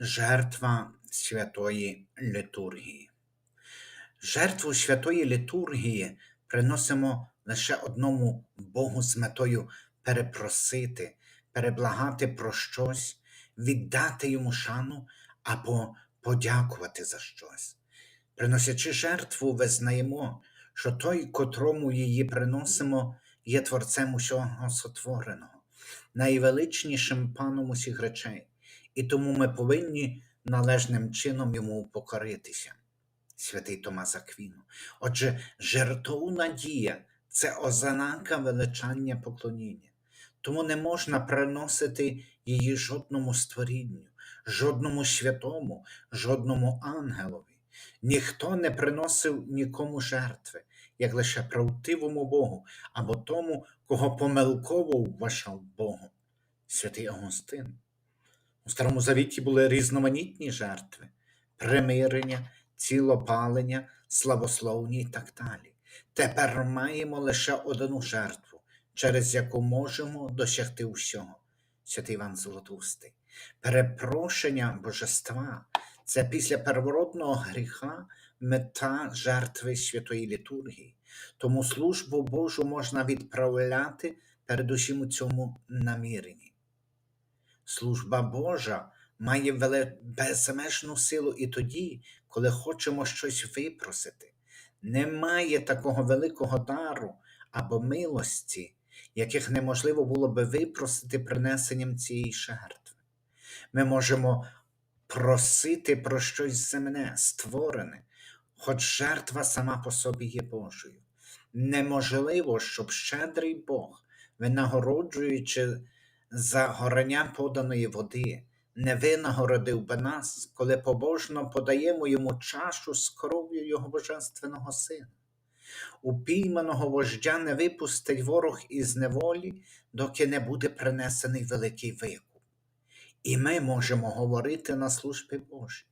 Жертва святої літургії. Жертву святої літургії приносимо лише одному Богу з метою перепросити, переблагати про щось, віддати йому шану або подякувати за щось. Приносячи жертву, визнаємо, що той, котрому її приносимо, є творцем усього сотвореного, найвеличнішим паном усіх речей, і тому ми повинні належним чином йому покоритися. Святий Томас Аквіну. Отже, жертовна дія це ознака величання поклоніння. Тому не можна приносити її жодному створінню, жодному святому, жодному ангелові. Ніхто не приносив нікому жертви, як лише правдивому Богу або тому, кого помилково вважав Богом. Святий Августин. У Старому Завіті були різноманітні жертви, примирення, цілопалення, славословні і так далі. Тепер маємо лише одну жертву, через яку можемо досягти всього. Святий Іван Золотустий. Перепрошення божества це після первородного гріха мета жертви святої літургії. Тому службу Божу можна відправляти передусім у цьому наміренні. Служба Божа має безмежну силу і тоді, коли хочемо щось випросити. Немає такого великого дару або милості, яких неможливо було би випросити принесенням цієї жертви. Ми можемо просити про щось земне, створене, хоч жертва сама по собі є Божою. Неможливо, щоб щедрий Бог, винагороджуючи за горання поданої води, не винагородив би нас, коли побожно подаємо йому чашу з кров'ю Його Божественного Сина. Упійманого вождя не випустить ворог із неволі, доки не буде принесений великий викуп. І ми можемо говорити на службі Божій.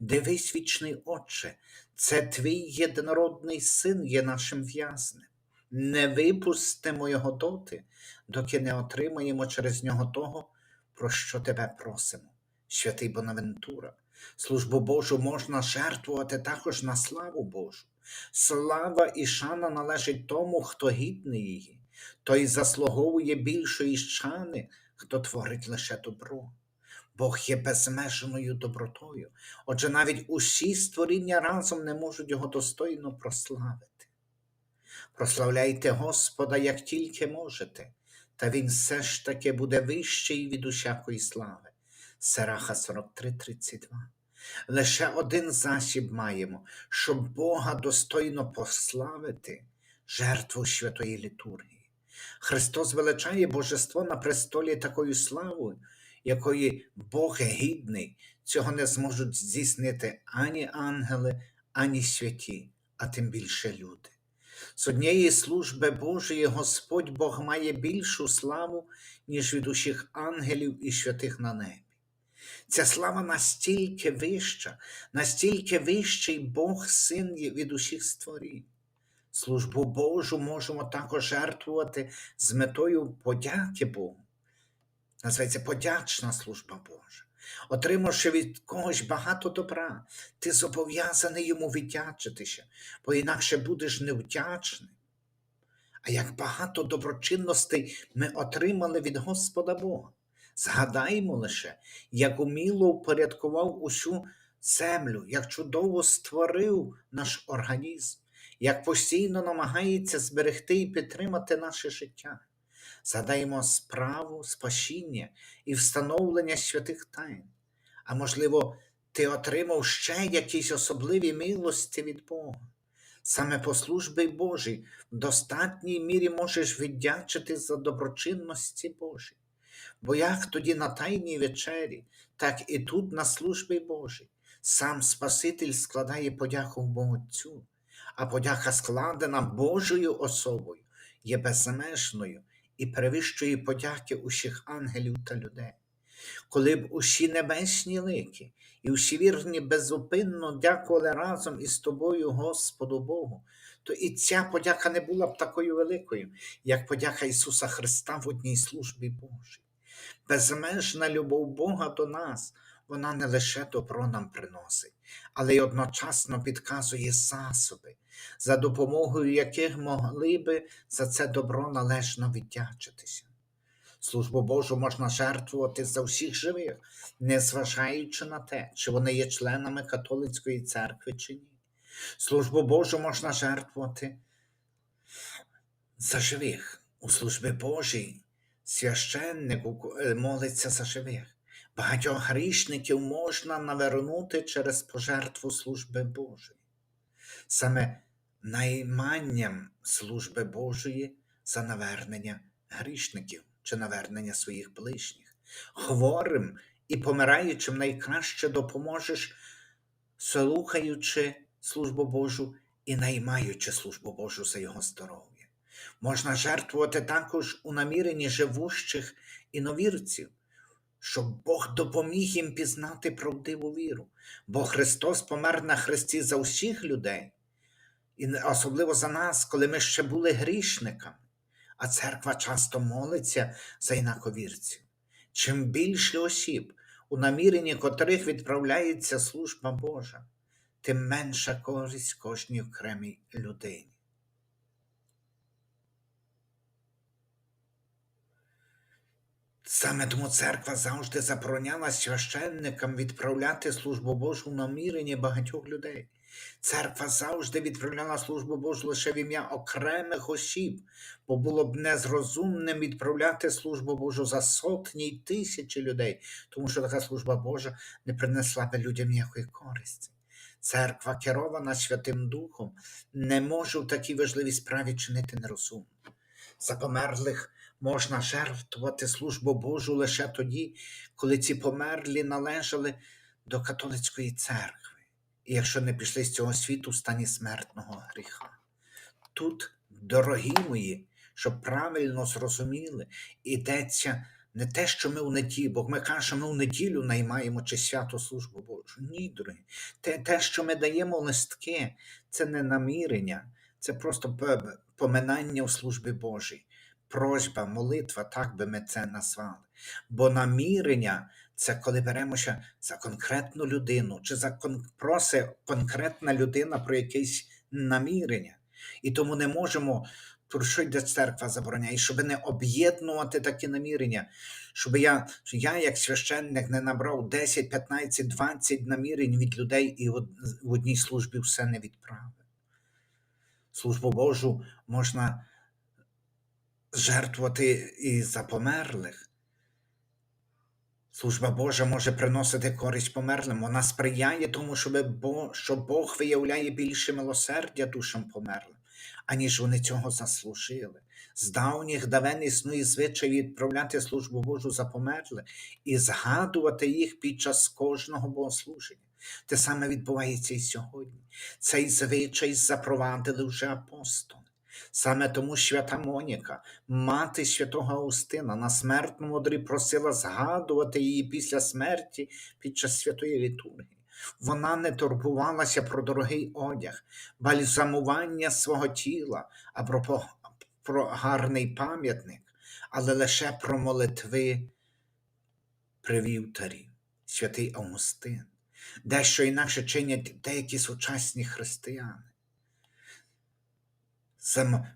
Дивись, вічний Отче, це твій єдинородний син є нашим в'язнем. Не випустимо його доти, доки не отримаємо через нього того, про що тебе просимо. Святий Бонавентура, службу Божу можна жертвувати також на славу Божу. Слава і шана належить тому, хто гідний її, той заслуговує більшої шани, хто творить лише добро. Бог є безмежною добротою, отже, навіть усі створіння разом не можуть його достойно прославити. Прославляйте Господа, як тільки можете, та Він все ж таки буде вищий від усякої слави. Сераха 43:32. Лише один засіб маємо, щоб Бога достойно прославити жертву святої літургії. Христос величає Божество на престолі такою славою, якої Бог гідний, цього не зможуть здійснити ані ангели, ані святі, а тим більше люди. З однієї служби Божої Господь Бог має більшу славу, ніж від усіх ангелів і святих на небі. Ця слава настільки вища, настільки вищий Бог Син є від усіх створінь. Службу Божу можемо також жертвувати з метою подяки Богу. Називається подячна служба Божа. Отримавши від когось багато добра, ти зобов'язаний йому віддячитися, бо інакше будеш невдячним. А як багато доброчинностей ми отримали від Господа Бога. Згадаймо лише, як уміло упорядкував усю землю, як чудово створив наш організм, як постійно намагається зберегти і підтримати наше життя. Згадаємо справу спасіння і встановлення святих тайн. А можливо, ти отримав ще якісь особливі милості від Бога. Саме по службі Божій в достатній мірі можеш віддячити за доброчинності Божі. Бо як тоді на Тайній вечері, так і тут на службі Божій. Сам Спаситель складає подяку Богу Отцю, а подяка, складена Божою особою, є безмежною і перевищує подяки усіх ангелів та людей. Коли б усі небесні лики і усі вірні безупинно дякували разом із тобою, Господу Богу, то і ця подяка не була б такою великою, як подяка Ісуса Христа в одній службі Божій. Безмежна любов Бога до нас, вона не лише добро нам приносить, але й одночасно підказує засоби, за допомогою яких могли би за це добро належно віддячитися. Службу Божу можна жертвувати за всіх живих, незважаючи на те, чи вони є членами католицької церкви чи ні. Службу Божу можна жертвувати за живих. У службі Божій священник молиться за живих. Багатьох грішників можна навернути через пожертву служби Божої. Саме найманням служби Божої за навернення грішників чи навернення своїх ближніх. Хворим і помираючим найкраще допоможеш, слухаючи службу Божу і наймаючи службу Божу за його здоров'я. Можна жертвувати також у наміренні живущих іновірців, щоб Бог допоміг їм пізнати правдиву віру, бо Христос помер на хресті за всіх людей, і особливо за нас, коли ми ще були грішниками. А церква часто молиться за інаковірців. Чим більше осіб, у наміренні котрих відправляється служба Божа, тим менша користь кожній окремій людині. Саме тому церква завжди забороняла священникам відправляти службу Божу в намірення багатьох людей. Церква завжди відправляла службу Божу лише в ім'я окремих осіб, бо було б незрозумним відправляти службу Божу за сотні й тисячі людей, тому що така служба Божа не принесла би людям ніякої користі. Церква, керована Святим Духом, не може в такій важливій справі чинити нерозумно. За померлих можна жертвувати службу Божу лише тоді, коли ці померлі належали до католицької церкви, і якщо не пішли з цього світу в стані смертного гріха. Тут, дорогі мої, щоб правильно зрозуміли, йдеться не те, що ми у неділю, бо ми кажемо, ми у неділю наймаємо чи свято службу Божу. Ні, дорогі. Те, те, що ми даємо листки, це не намірення, це просто поминання у службі Божій. Просьба, молитва, так би ми це назвали. Бо намірення це коли беремося за конкретну людину, чи за кон... просить конкретна людина про якесь намірення. І тому не можемо, про що йде церква забороняє, щоб не об'єднувати такі намірення, щоб я, я, як священник, не набрав 10, 15, 20 намірень від людей і в одній службі все не відправив. Службу Божу можна жертвувати і за померлих. Служба Божа може приносити користь померлим. Вона сприяє тому, що Бог виявляє більше милосердя душам померлим, аніж вони цього заслужили. З давніх давен існує звичай відправляти службу Божу за померлих і згадувати їх під час кожного богослуження. Те саме відбувається і сьогодні. Цей звичай запровадили вже апостоли. Саме тому свята Моніка, мати святого Аустина, на смертному одрі просила згадувати її після смерті під час святої літургії. Вона не турбувалася про дорогий одяг, бальзамування свого тіла або про, гарний пам'ятник, але лише про молитви при вівтарі, святий Августин. Дещо інакше чинять деякі сучасні християни.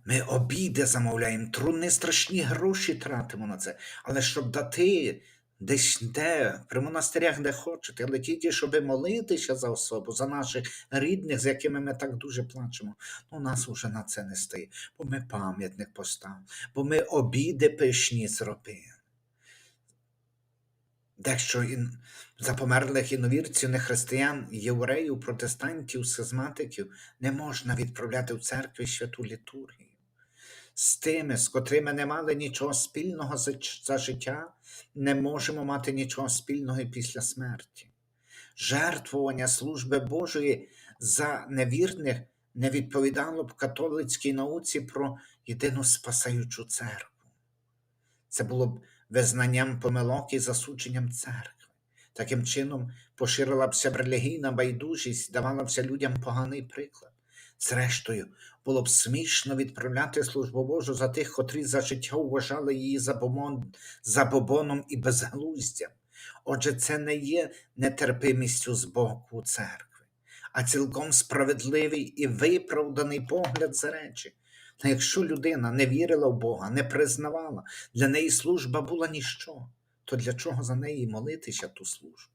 Ми обіди замовляємо, труни страшні гроші тратимо на це. Але щоб дати десь де, при монастирях, де хочете, але тільки, щоб молитися за особу, за наших рідних, з якими ми так дуже плачемо, ну нас уже на це не стає, бо ми пам'ятник поставимо, бо ми обіди пишні зробили. Дещо ін... за померлих іновірців, нехристиян, євреїв, протестантів, сизматиків не можна відправляти в церкві святу літургію. З тими, з котрими не мали нічого спільного за, життя, не можемо мати нічого спільного і після смерті. Жертвування служби Божої за невірних не відповідало б католицькій науці про єдину спасаючу церкву. Це було б визнанням помилок і засудженням церкви. Таким чином поширилася б релігійна байдужість, давала давалося людям поганий приклад. Зрештою, було б смішно відправляти службу Божу за тих, котрі за життя вважали її забобоном і безглуздям. Отже, це не є нетерпимістю з боку церкви, а цілком справедливий і виправданий погляд за речі. Та якщо людина не вірила в Бога, не признавала, для неї служба була ніщо, то для чого за неї молитися ту службу?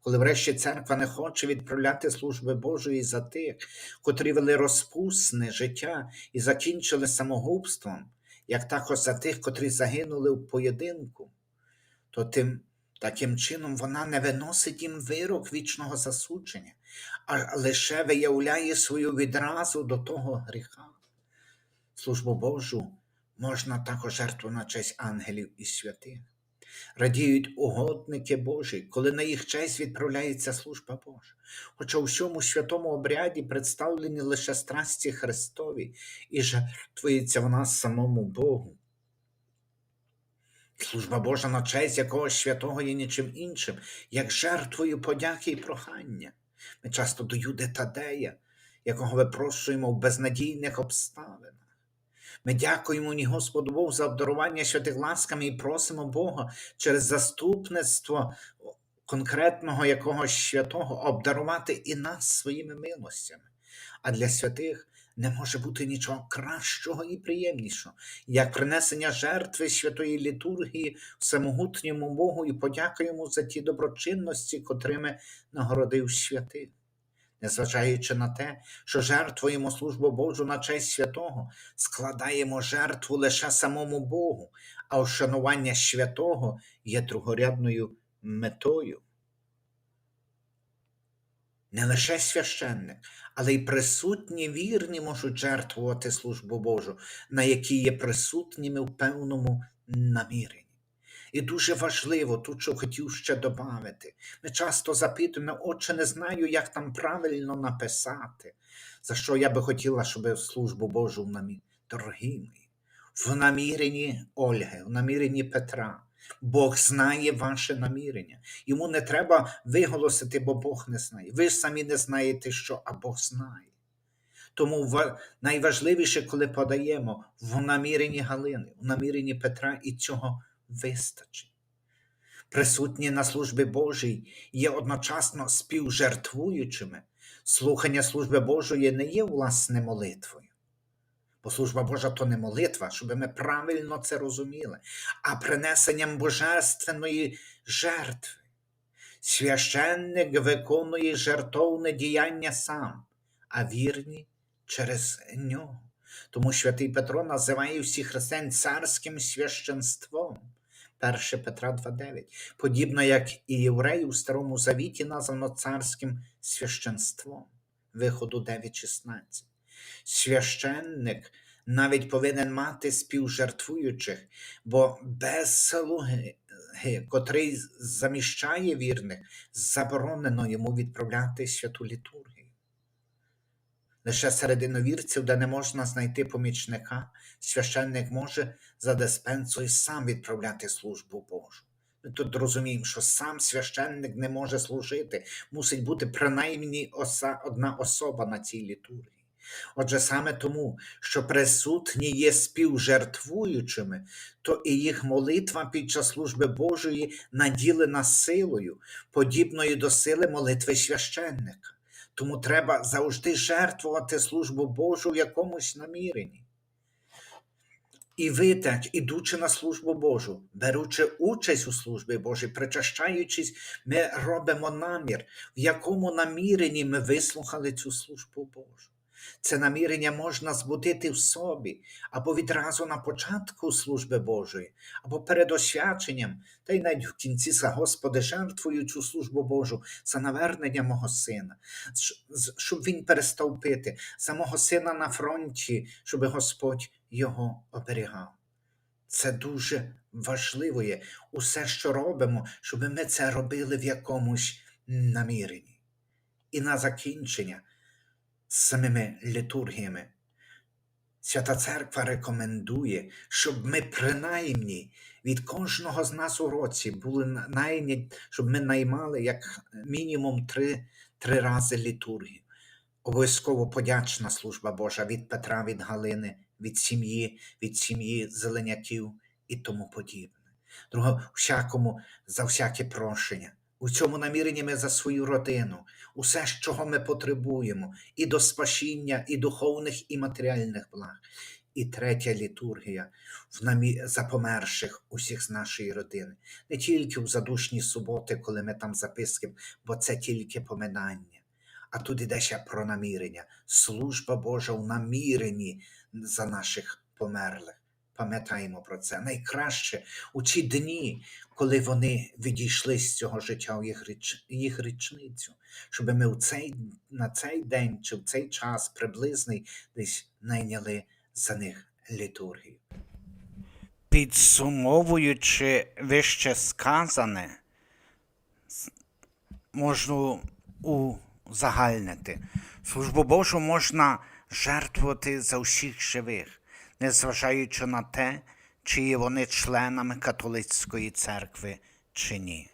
Коли врешті церква не хоче відправляти служби Божої за тих, котрі вели розпусне життя і закінчили самогубством, як також за тих, котрі загинули в поєдинку, то тим, таким чином вона не виносить їм вирок вічного засудження, а лише виявляє свою відразу до того гріха. Службу Божу можна також жертву на честь ангелів і святих. Радіють угодники Божі, коли на їх честь відправляється служба Божа. Хоча у всьому святому обряді представлені лише страсті Христові і жертвується вона самому Богу. Служба Божа на честь якогось святого є нічим іншим, як жертвою подяки і прохання. Ми часто до Юди Тадея, якого випрошуємо в безнадійних обставинах. Ми дякуємо ні Господу Богу за обдарування святих ласками і просимо Бога через заступництво конкретного якогось святого обдарувати і нас своїми милостями. А для святих не може бути нічого кращого і приємнішого, як принесення жертви святої літургії всемогутньому Богу і подяка йому за ті доброчинності, котрими нагородив святих. Незважаючи на те, що жертвуємо службу Божу на честь святого, складаємо жертву лише самому Богу, а вшанування святого є другорядною метою. Не лише священник, але й присутні вірні можуть жертвувати службу Божу, на якій є присутніми в певному наміренні. І дуже важливо, тут що хотів ще додати. Ми часто запитуємо, отче, не знаю, як там правильно написати, за що я би хотіла, щоб службу Божу в намі... Дорогі мої, в наміренні Ольги, в наміренні Петра. Бог знає ваше намірення. Йому не треба виголосити, бо Бог не знає. Ви самі не знаєте, що, а Бог знає. Тому найважливіше, коли подаємо в наміренні Галини, в наміренні Петра, і цього вистачить. Присутні на службі Божій є одночасно співжертвуючими. Слухання служби Божої не є власне молитвою. Бо служба Божа то не молитва, щоб ми правильно це розуміли, а принесенням божественної жертви. Священник виконує жертовне діяння сам, а вірні через нього. Тому святий Петро називає всіх християн царським священством. 1 Петра 2.9. Подібно як і євреї у Старому Завіті названо царським священством. Виходу 9.16. Священник навіть повинен мати співжертвуючих, бо без слуги, котрий заміщає вірних, заборонено йому відправляти святу літургію. Лише серед іновірців, де не можна знайти помічника, священник може за диспенсою сам відправляти службу Божу. Ми тут розуміємо, що сам священник не може служити, мусить бути принаймні одна особа на цій літургії. Отже, саме тому, що присутні є співжертвуючими, то і їх молитва під час служби Божої наділена силою, подібною до сили молитви священника. Тому треба завжди жертвувати службу Божу в якомусь наміренні. І ви так, ідучи на службу Божу, беручи участь у службі Божій, причащаючись, ми робимо намір, в якому наміренні ми вислухали цю службу Божу. Це намірення можна збудити в собі або відразу на початку служби Божої, або перед освяченням, та й навіть в кінці за Господи жертвую цю службу Божу за навернення мого сина, щоб він перестав пити, за мого сина на фронті, щоб Господь його оберігав. Це дуже важливо є. Усе, що робимо, щоб ми це робили в якомусь наміренні. І на закінчення самими літургіями. Свята Церква рекомендує, щоб ми принаймні від кожного з нас у році були на- найняті, щоб ми наймали як мінімум три, три рази літургію. Обов'язково подячна служба Божа від Петра, від Галини, від сім'ї, від сім'ї зеленяків і тому подібне. друге, всякому за всяке прощення. У цьому наміренні ми за свою родину, усе, чого ми потребуємо, і до спасіння, і духовних, і матеріальних благ. І третя літургія в намі... за померших усіх з нашої родини. Не тільки в задушні суботи, коли ми там запискимо, бо це тільки поминання. А тут ще про намірення. Служба Божа в наміренні за наших померлих. Пам'ятаємо про це. Найкраще у ті дні, коли вони відійшли з цього життя у їх, річ... їх річницю, щоб ми у цей, на цей день чи в цей час приблизний десь найняли за них літургію. Підсумовуючи вище сказане, можу узагальнити. Службу Божу можна жертвувати за всіх живих, незважаючи на те, чи є вони членами католицької церкви чи ні.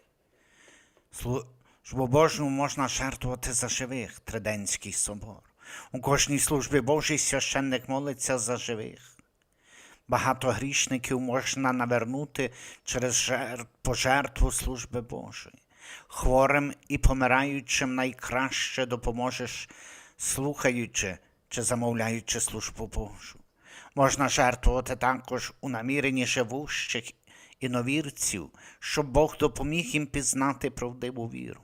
Службу Божу можна жертвувати за живих, Триденський собор. У кожній службі Божій священник молиться за живих. Багато грішників можна навернути через пожертву служби Божої. Хворим і помираючим найкраще допоможеш, слухаючи чи замовляючи службу Божу. Можна жертвувати також у наміренні живущих іновірців, щоб Бог допоміг їм пізнати правдиву віру.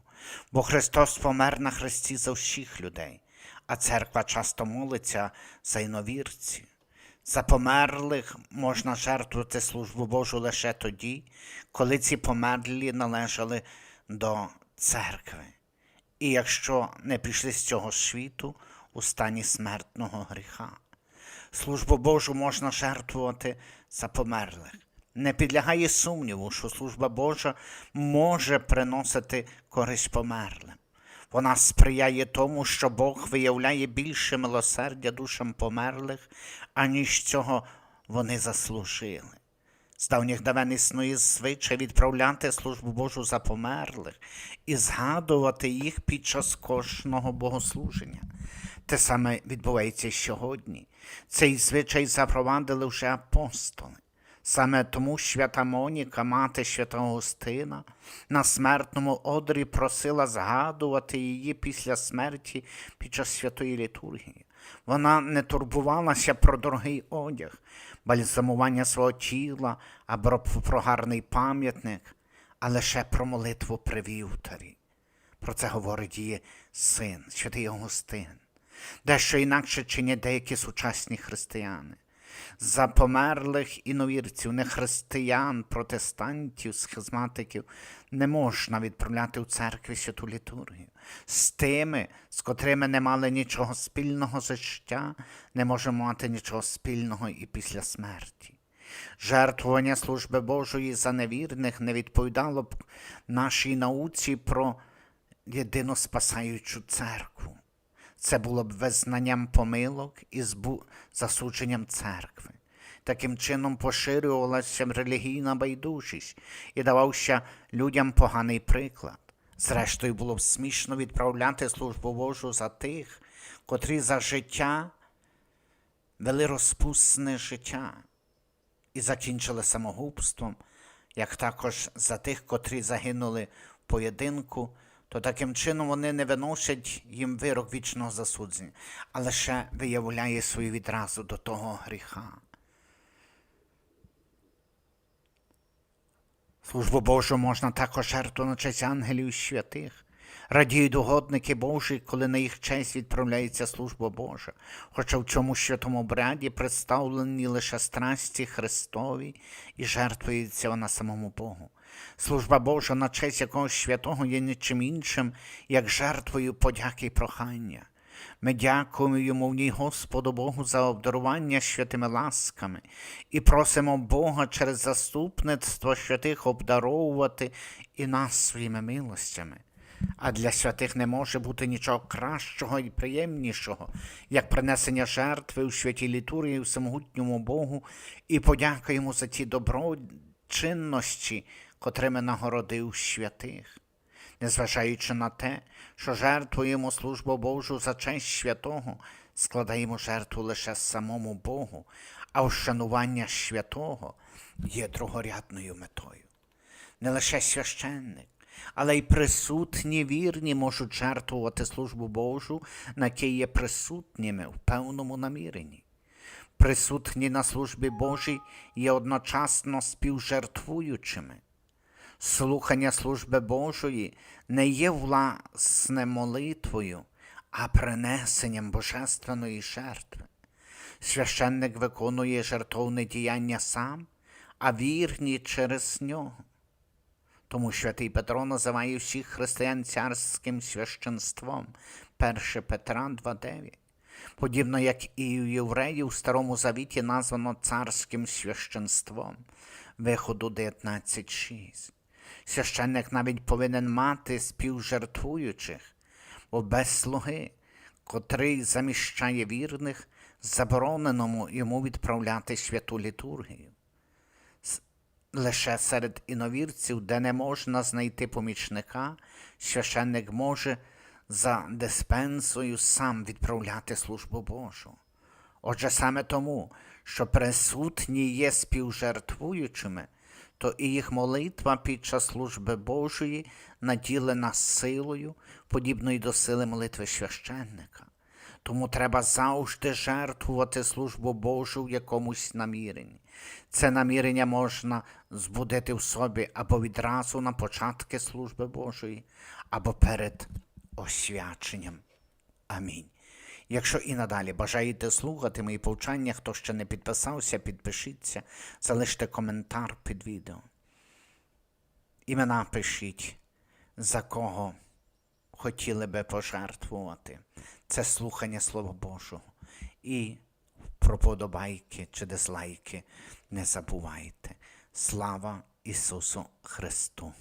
Бо Христос помер на хресті за всіх людей, а церква часто молиться за іновірців. За померлих можна жертвувати службу Божу лише тоді, коли ці померлі належали до церкви. І якщо не пішли з цього світу у стані смертного гріха. Службу Божу можна жертвувати за померлих. Не підлягає сумніву, що служба Божа може приносити користь померлим. Вона сприяє тому, що Бог виявляє більше милосердя душам померлих, аніж цього вони заслужили. З давніх давен існує звичай відправляти службу Божу за померлих і згадувати їх під час кожного богослуження. Те саме відбувається сьогодні. Цей звичай запровадили вже апостоли. Саме тому свята Моніка, мати святого Густина, на смертному одрі просила згадувати її після смерті під час святої літургії. Вона не турбувалася про дорогий одяг, бальзамування свого тіла або про гарний пам'ятник, а лише про молитву при вівтарі. Про це говорить її син, святий Августин. Дещо інакше чинять деякі сучасні християни. За померлих іновірців, не християн, протестантів, схизматиків не можна відправляти у церкві святу літургію. З тими, з котрими не мали нічого спільного за життя, не може мати нічого спільного і після смерті. Жертвування служби Божої за невірних не відповідало б нашій науці про єдину спасаючу церкву. Це було б визнанням помилок і збу... засудженням церкви. Таким чином поширювалася релігійна байдужість і давався людям поганий приклад. Зрештою, було б смішно відправляти службу Божу за тих, котрі за життя вели розпусне життя і закінчили самогубством, як також за тих, котрі загинули в поєдинку, то таким чином вони не виносять їм вирок вічного засудження, а лише виявляє свою відразу до того гріха. Службу Божу можна також жертву на честь ангелів і святих. Радіють угодники Божі, коли на їх честь відправляється служба Божа, хоча в цьому святому обряді представлені лише страсті Христові і жертвується вона самому Богу. Служба Божа на честь якогось святого є нічим іншим, як жертвою подяки й прохання. Ми дякуємо йому в ній Господу Богу за обдарування святими ласками і просимо Бога через заступництво святих обдаровувати і нас своїми милостями. А для святих не може бути нічого кращого і приємнішого, як принесення жертви у святій літургії всемогутньому Богу і подяка йому за ті доброчинності, котрими нагородив святих. Незважаючи на те, що жертвуємо службу Божу за честь святого, складаємо жертву лише самому Богу, а вшанування святого є другорядною метою. Не лише священник, але й присутні вірні можуть жертвувати службу Божу, на якій є присутніми в певному наміренні. Присутні на службі Божій є одночасно співжертвуючими. Слухання служби Божої не є власне молитвою, а принесенням божественної жертви. Священник виконує жертовне діяння сам, а вірні через нього. Тому святий Петро називає всіх християн царським священством 1 Петра 2.9. Подібно як і у євреїв у Старому Завіті названо царським священством Виходу 19.6. Священник навіть повинен мати співжертвуючих, бо без слуги, котрий заміщає вірних, забороненому йому відправляти святу літургію. Лише серед іновірців, де не можна знайти помічника, священник може за диспенсою сам відправляти службу Божу. Отже, саме тому, що присутні є співжертвуючими, то і їх молитва під час служби Божої наділена силою, подібною до сили молитви священника. Тому треба завжди жертвувати службу Божу в якомусь наміренні. Це намірення можна збудити в собі або відразу на початки служби Божої, або перед освяченням. Амінь. Якщо і надалі бажаєте слухати мої повчання, хто ще не підписався, підпишіться, залиште коментар під відео. Імена пишіть, за кого хотіли би пожертвувати. Це слухання Слова Божого. І про чи дизлайки не забувайте. Слава Ісусу Христу!